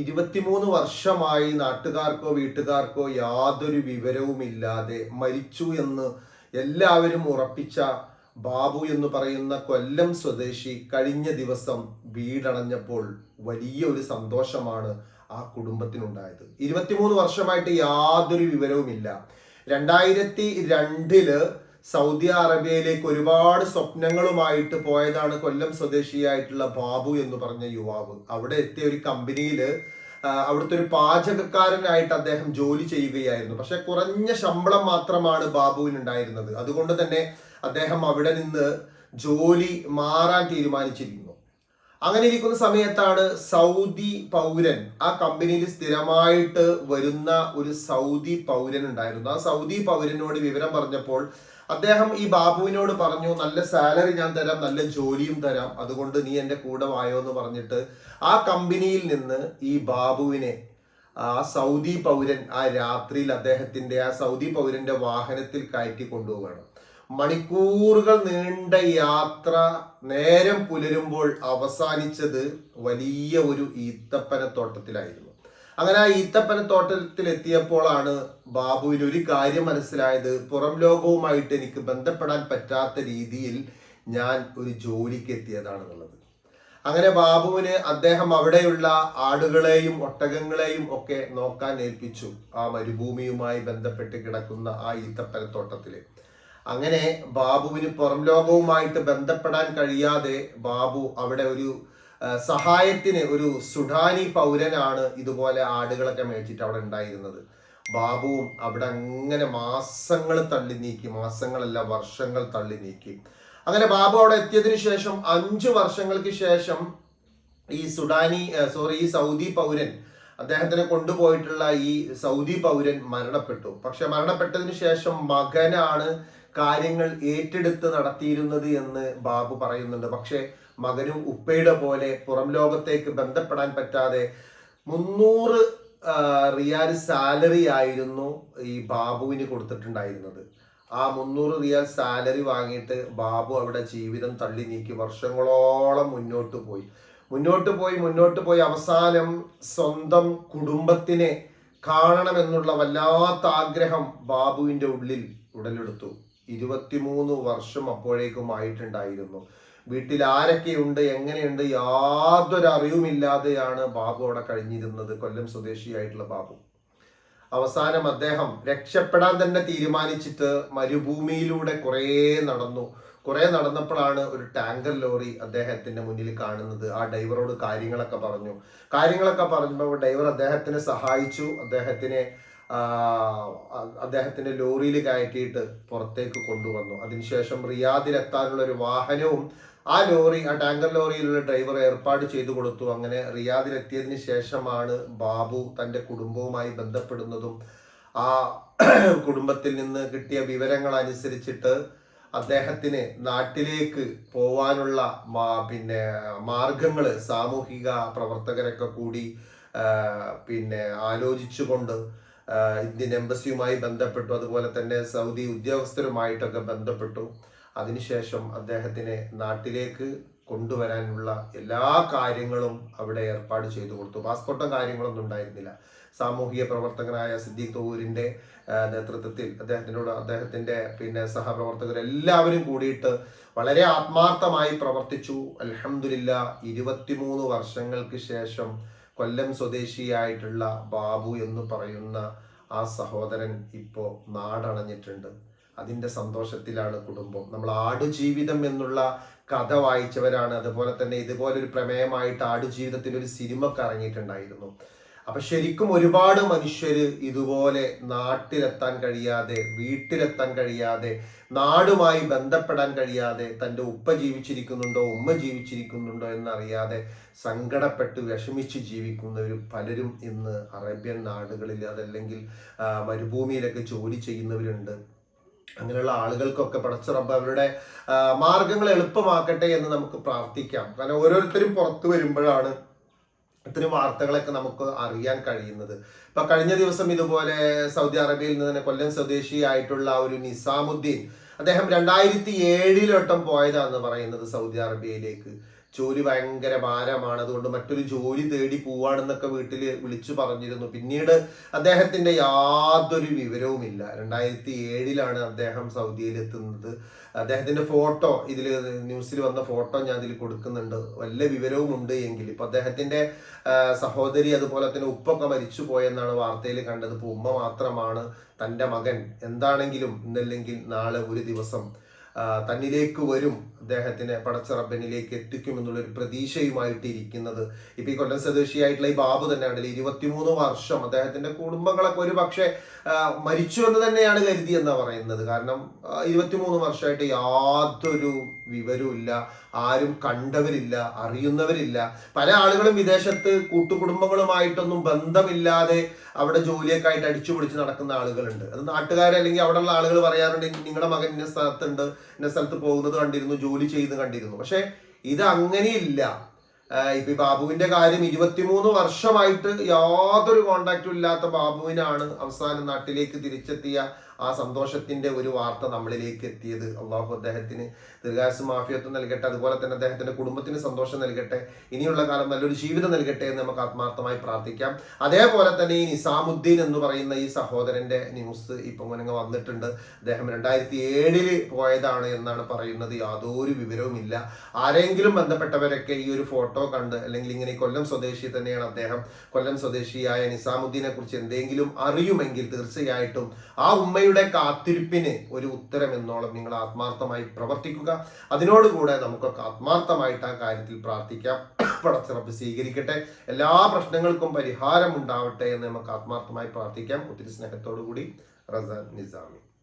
ഇരുപത്തിമൂന്ന് വർഷമായി നാട്ടുകാർക്കോ വീട്ടുകാർക്കോ യാതൊരു വിവരവുമില്ലാതെ മരിച്ചു എന്ന് എല്ലാവരും ഉറപ്പിച്ച ബാബു എന്ന് പറയുന്ന കൊല്ലം സ്വദേശി കഴിഞ്ഞ ദിവസം വീടണഞ്ഞപ്പോൾ വലിയ ഒരു സന്തോഷമാണ് ആ കുടുംബത്തിനുണ്ടായത്. ഇരുപത്തിമൂന്ന് വർഷമായിട്ട് യാതൊരു വിവരവുമില്ല. രണ്ടായിരത്തി രണ്ടിൽ സൗദി അറേബ്യയിലേക്ക് ഒരുപാട് സ്വപ്നങ്ങളുമായിട്ട് പോയതാണ് കൊല്ലം സ്വദേശിയായിട്ടുള്ള ബാബു എന്ന് പറഞ്ഞ യുവാവ്. അവിടെ എത്തിയ ഒരു കമ്പനിയിൽ അവിടുത്തെ ഒരു പാചകക്കാരനായിട്ട് അദ്ദേഹം ജോലി ചെയ്യുകയായിരുന്നു. പക്ഷെ കുറഞ്ഞ ശമ്പളം മാത്രമാണ് ബാബുവിന് ഉണ്ടായിരുന്നത് അതുകൊണ്ട് തന്നെ അദ്ദേഹം അവിടെ നിന്ന് ജോലി മാറാൻ തീരുമാനിച്ചിരിക്കുന്നു അങ്ങനെ ഇരിക്കുന്ന സമയത്താണ് സൗദി പൗരൻ. ആ കമ്പനിയിൽ സ്ഥിരമായിട്ട് വരുന്ന ഒരു സൗദി പൗരൻ ഉണ്ടായിരുന്നു. ആ സൗദി പൗരനോട് വിവരം പറഞ്ഞപ്പോൾ അദ്ദേഹം ഈ ബാബുവിനോട് പറഞ്ഞു നല്ല സാലറി ഞാൻ തരാം നല്ല ജോലിയും തരാം. അതുകൊണ്ട് നീ എന്റെ കൂടെ വായോ എന്ന് പറഞ്ഞിട്ട് ആ കമ്പനിയിൽ നിന്ന് ഈ ബാബുവിനെ ആ സൗദി പൗരൻ ആ രാത്രിയിൽ അദ്ദേഹത്തിന്റെ ആ സൗദി പൗരന്റെ വാഹനത്തിൽ കയറ്റി കൊണ്ടുപോവുകയാണ്. മണിക്കൂറുകൾ നീണ്ട യാത്ര നേരം പുലരുമ്പോൾ അവസാനിച്ചത് വലിയ ഒരു ഈത്തപ്പനത്തോട്ടത്തിലായിരുന്നു. അങ്ങനെ ആ ഈത്തപ്പനത്തോട്ടത്തിൽ എത്തിയപ്പോഴാണ് ബാബുവിന് ഒരു കാര്യം മനസ്സിലായത്. പുറം ലോകവുമായിട്ട് എനിക്ക് ബന്ധപ്പെടാൻ പറ്റാത്ത രീതിയിൽ ഞാൻ ഒരു ജോലിക്ക് എത്തിയതാണെന്നുള്ളത്. അങ്ങനെ ബാബുവിന് അദ്ദേഹം അവിടെയുള്ള ആടുകളെയും ഒട്ടകങ്ങളെയും ഒക്കെ നോക്കാൻ ഏൽപ്പിച്ചു. ആ മരുഭൂമിയുമായി ബന്ധപ്പെട്ട് കിടക്കുന്ന ആ ഈത്തപ്പനത്തോട്ടത്തിൽ. അങ്ങനെ ബാബുവിന് പുറം ലോകവുമായിട്ട് ബന്ധപ്പെടാൻ കഴിയാതെ ബാബു അവിടെ ഒരു സഹായത്തിന് ഒരു സുഡാനി പൗരനാണ് ഇതുപോലെ ആടുകളൊക്കെ മേടിച്ചിട്ട് അവിടെ ഉണ്ടായിരുന്നത്. ബാബുവും അവിടെ അങ്ങനെ മാസങ്ങൾ തള്ളി നീക്കി മാസങ്ങളല്ല വർഷങ്ങൾ തള്ളി നീക്കി. അങ്ങനെ ബാബു അവിടെ എത്തിയതിനു ശേഷം അഞ്ചു വർഷങ്ങൾക്ക് ശേഷം ഈ സുഡാനി സോറി ഈ സൗദി പൗരൻ അദ്ദേഹത്തിനെ കൊണ്ടുപോയിട്ടുള്ള ഈ സൗദി പൗരൻ മരണപ്പെട്ടു. പക്ഷെ മരണപ്പെട്ടതിന് ശേഷം മകനാണ് കാര്യങ്ങൾ ഏറ്റെടുത്ത് നടത്തിയിരുന്നത് എന്ന് ബാബു പറയുന്നുണ്ട്. പക്ഷെ മകനും ഉപ്പയുടെ പോലെ പുറം ലോകത്തേക്ക് ബന്ധപ്പെടാൻ പറ്റാതെ മുന്നൂറ് റിയാൽ സാലറി ആയിരുന്നു ഈ ബാബുവിന് കൊടുത്തിട്ടുണ്ടായിരുന്നത്. ആ മുന്നൂറ് റിയാൽ സാലറി വാങ്ങിയിട്ട് ബാബു അവിടെ ജീവിതം തള്ളി നീക്കി വർഷങ്ങളോളം മുന്നോട്ട് പോയി. മുന്നോട്ട് പോയി മുന്നോട്ട് പോയി. അവസാനം സ്വന്തം കുടുംബത്തിനെ കാണണമെന്നുള്ള വല്ലാത്ത ആഗ്രഹം ബാബുവിന്റെ ഉള്ളിൽ ഉടലെടുത്തു. ഇരുപത്തിമൂന്ന് വർഷം അപ്പോഴേക്കും ആയിട്ടുണ്ടായിരുന്നു വീട്ടിൽ ആരൊക്കെയുണ്ട് എങ്ങനെയുണ്ട് യാതൊരു അറിവുമില്ലാതെയാണ് ബാബു അവിടെ കഴിഞ്ഞിരുന്നത് കൊല്ലം സ്വദേശിയായിട്ടുള്ള ബാബു. അവസാനം അദ്ദേഹം രക്ഷപ്പെടാൻ തന്നെ തീരുമാനിച്ചിട്ട് മരുഭൂമിയിലൂടെ കുറേ നടന്നു. കുറേ നടന്നപ്പോഴാണ് ഒരു ടാങ്കർ ലോറി അദ്ദേഹത്തിന്റെ മുന്നിൽ കാണുന്നത്. ആ ഡ്രൈവറോട് കാര്യങ്ങളൊക്കെ പറഞ്ഞു. കാര്യങ്ങളൊക്കെ പറഞ്ഞപ്പോൾ ഡ്രൈവർ അദ്ദേഹത്തിനെ സഹായിച്ചു. അദ്ദേഹത്തിനെ അദ്ദേഹത്തിന്റെ ലോറിയിൽ കയറ്റിയിട്ട് പുറത്തേക്ക് കൊണ്ടുവന്നു. അതിനുശേഷം റിയാദിലെത്താനുള്ള ഒരു വാഹനവും ആ ലോറി ആ ടാങ്കർ ലോറിയിലുള്ള ഡ്രൈവർ ഏർപ്പാട് ചെയ്തു കൊടുത്തു. അങ്ങനെ റിയാദിലെത്തിയതിന് ശേഷമാണ് ബാബു തന്റെ കുടുംബവുമായി ബന്ധപ്പെടുന്നതും ആ കുടുംബത്തിൽ നിന്ന് കിട്ടിയ വിവരങ്ങൾ അനുസരിച്ചിട്ട് അദ്ദേഹത്തിന് നാട്ടിലേക്ക് പോവാനുള്ള പിന്നെ മാർഗങ്ങൾ സാമൂഹിക പ്രവർത്തകരൊക്കെ കൂടി പിന്നെ ആലോചിച്ചുകൊണ്ട് ഇന്ത്യൻ എംബസിയുമായി ബന്ധപ്പെട്ടു. അതുപോലെ തന്നെ സൗദി ഉദ്യോഗസ്ഥരുമായിട്ടൊക്കെ ബന്ധപ്പെട്ടു. അതിനുശേഷം അദ്ദേഹത്തിനെ നാട്ടിലേക്ക് കൊണ്ടുവരാനുള്ള എല്ലാ കാര്യങ്ങളും അവിടെ ഏർപ്പാട് ചെയ്തു കൊടുത്തു. പാസ്പോർട്ടും കാര്യങ്ങളൊന്നും ഉണ്ടായിരുന്നില്ല. സാമൂഹിക പ്രവർത്തകനായ സിദ്ദീഖ് തൂരിന്റെ നേതൃത്വത്തിൽ അദ്ദേഹത്തിനോട് അദ്ദേഹത്തിന്റെ പിന്നെ സഹപ്രവർത്തകർ എല്ലാവരും കൂടിയിട്ട് വളരെ ആത്മാർത്ഥമായി പ്രവർത്തിച്ചു. അലഹമില്ല ഇരുപത്തിമൂന്ന് വർഷങ്ങൾക്ക് ശേഷം കൊല്ലം സ്വദേശിയായിട്ടുള്ള ബാബു എന്ന് പറയുന്ന ആ സഹോദരൻ ഇപ്പോൾ നാടണഞ്ഞിട്ടുണ്ട്. അതിന്റെ സന്തോഷത്തിലാണ് കുടുംബം. നമ്മൾ ആടുജീവിതം എന്നുള്ള കഥ വായിച്ചവരാണ്. അതുപോലെ തന്നെ ഇതുപോലൊരു പ്രമേയമായിട്ട് ആടുജീവിതത്തിൽ ഒരു സിനിമ ഇറങ്ങിയിട്ടുണ്ടായിരുന്നു അപ്പൊ ശരിക്കും ഒരുപാട് മനുഷ്യർ ഇതുപോലെ നാട്ടിലെത്താൻ കഴിയാതെ വീട്ടിലെത്താൻ കഴിയാതെ നാടുമായി ബന്ധപ്പെടാൻ കഴിയാതെ തന്റെ ഉപ്പ ജീവിച്ചിരിക്കുന്നുണ്ടോ ഉമ്മ ജീവിച്ചിരിക്കുന്നുണ്ടോ എന്നറിയാതെ സങ്കടപ്പെട്ട് വിഷമിച്ച് ജീവിക്കുന്നവർ പലരും ഇന്ന് അറേബ്യൻ നാടുകളിൽ അതല്ലെങ്കിൽ മരുഭൂമിയിലൊക്കെ ജോലി ചെയ്യുന്നവരുണ്ട്. അങ്ങനെയുള്ള ആളുകൾക്കൊക്കെ പടച്ചുറപ്പ് അവരുടെ മാർഗങ്ങൾ എളുപ്പമാക്കട്ടെ എന്ന് നമുക്ക് പ്രാർത്ഥിക്കാം. കാരണം ഓരോരുത്തരും പുറത്തു വരുമ്പോഴാണ് ഇത്തരം വാർത്തകളൊക്കെ നമുക്ക് അറിയാൻ കഴിയുന്നത്. ഇപ്പൊ കഴിഞ്ഞ ദിവസം ഇതുപോലെ സൗദി അറേബ്യയിൽ നിന്ന് കൊല്ലം സ്വദേശിയായിട്ടുള്ള ഒരു നിസാമുദ്ദീൻ അദ്ദേഹം രണ്ടായിരത്തി ഏഴിലോട്ടം പോയതാണെന്ന് പറയുന്നത് സൗദി അറേബ്യയിലേക്ക്. ജോലി ഭയങ്കര ഭാരമാണ്. അതുകൊണ്ട് മറ്റൊരു ജോലി തേടി പോവാണെന്നൊക്കെ വീട്ടിൽ വിളിച്ചു പറഞ്ഞിരുന്നു. പിന്നീട് അദ്ദേഹത്തിന്റെ യാതൊരു വിവരവുമില്ല. രണ്ടായിരത്തി ഏഴിലാണ് അദ്ദേഹം സൗദിയിൽ എത്തുന്നത്. അദ്ദേഹത്തിന്റെ ഫോട്ടോ ഇതിൽ ന്യൂസിൽ വന്ന ഫോട്ടോ ഞാൻ ഇതിൽ കൊടുക്കുന്നുണ്ട്. വല്ല വിവരവും ഉണ്ട് എങ്കിൽ. ഇപ്പൊ അദ്ദേഹത്തിന്റെ സഹോദരി അതുപോലെ തന്നെ ഉപ്പൊക്കെ മരിച്ചു പോയെന്നാണ് വാർത്തയിൽ കണ്ടത്. ഇപ്പൊ ഉമ്മ മാത്രമാണ് തന്റെ മകൻ. എന്താണെങ്കിലും ഇന്നല്ലെങ്കിൽ നാളെ ഒരു ദിവസം തന്നിലേക്ക് വരും. അദ്ദേഹത്തിനെ പടച്ചറബനിലേക്ക് എത്തിക്കും എന്നുള്ളൊരു പ്രതീക്ഷയുമായിട്ട് ഇരിക്കുന്നത് ഇപ്പൊ ഈ കൊല്ലം സ്വദേശിയായിട്ടുള്ള ഈ ബാബു തന്നെയാണ് ഇരുപത്തിമൂന്ന് വർഷം അദ്ദേഹത്തിന്റെ കുടുംബങ്ങളൊക്കെ ഒരു പക്ഷേ മരിച്ചു എന്ന് തന്നെയാണ് കരുതി എന്നാ പറയുന്നത്. കാരണം ഇരുപത്തിമൂന്ന് വർഷമായിട്ട് യാതൊരു വിവരവും ഇല്ല ആരും കണ്ടവരില്ല അറിയുന്നവരില്ല. പല ആളുകളും വിദേശത്ത് കൂട്ടുകുടുംബങ്ങളുമായിട്ടൊന്നും ബന്ധമില്ലാതെ അവിടെ ജോലിയൊക്കെ ആയിട്ട് അടിച്ചു പൊളിച്ച് നടക്കുന്ന ആളുകളുണ്ട്. അത് നാട്ടുകാർ അല്ലെങ്കിൽ അവിടെയുള്ള ആളുകൾ പറയാറുണ്ട് നിങ്ങളുടെ മകൻ ഇന്ന സ്ഥലത്തുണ്ട് ഇന്ന സ്ഥലത്ത് പോകുന്നത് കണ്ടിരുന്നു ജോലി ചെയ്യുന്നത് കണ്ടിരുന്നു. പക്ഷേ ഇത് അങ്ങനെയില്ല. ഇപ്പൊ ബാബുവിന്റെ കാര്യം ഇരുപത്തിമൂന്ന് വർഷമായിട്ട് യാതൊരു കോണ്ടാക്റ്റും ഇല്ലാത്ത ബാബുവിനാണ് അവസാനം നാട്ടിലേക്ക് തിരിച്ചെത്തിയ ആ സന്തോഷത്തിന്റെ ഒരു വാർത്ത നമ്മളിലേക്ക് എത്തിയത്. അള്ളാഹു അദ്ദേഹത്തിന് ദീർഘാസ് മാഫിയത്വം നൽകട്ടെ. അതുപോലെ തന്നെ അദ്ദേഹത്തിന്റെ കുടുംബത്തിന് സന്തോഷം നൽകട്ടെ. ഇനിയുള്ള കാലം നല്ലൊരു ജീവിതം നൽകട്ടെ എന്ന് നമുക്ക് ആത്മാർത്ഥമായി പ്രാർത്ഥിക്കാം. അതേപോലെ തന്നെ ഈ നിസാമുദ്ദീൻ എന്ന് പറയുന്ന ഈ സഹോദരന്റെ ന്യൂസ് ഇപ്പം മുനങ്ങ് വന്നിട്ടുണ്ട്. അദ്ദേഹം രണ്ടായിരത്തി ഏഴിൽ പോയതാണ് എന്നാണ് പറയുന്നത്. യാതൊരു വിവരവുമില്ല. ആരെങ്കിലും ബന്ധപ്പെട്ടവരൊക്കെ ഈ ഒരു ഫോട്ടോ കണ്ട് അല്ലെങ്കിൽ ഇങ്ങനെ കൊല്ലം സ്വദേശി തന്നെയാണ് അദ്ദേഹം. കൊല്ലം സ്വദേശിയായ നിസാമുദ്ദീനെ കുറിച്ച് എന്തെങ്കിലും അറിയുമെങ്കിൽ തീർച്ചയായിട്ടും ആ ഉമ്മയുടെ കാത്തിരിപ്പിന് ഒരു ഉത്തരം എന്നോളം നിങ്ങൾ ആത്മാർത്ഥമായി പ്രവർത്തിക്കുക. അതിനോടുകൂടെ നമുക്കൊക്കെ ആത്മാർത്ഥമായിട്ട് ആ കാര്യത്തിൽ പ്രാർത്ഥിക്കാം. പടച്ചിറപ്പ് സ്വീകരിക്കട്ടെ. എല്ലാ പ്രശ്നങ്ങൾക്കും പരിഹാരം ഉണ്ടാവട്ടെ എന്ന് നമുക്ക് ആത്മാർത്ഥമായി പ്രാർത്ഥിക്കാം. ഒത്തിരി സ്നേഹത്തോടു കൂടി റസ നിസാമി.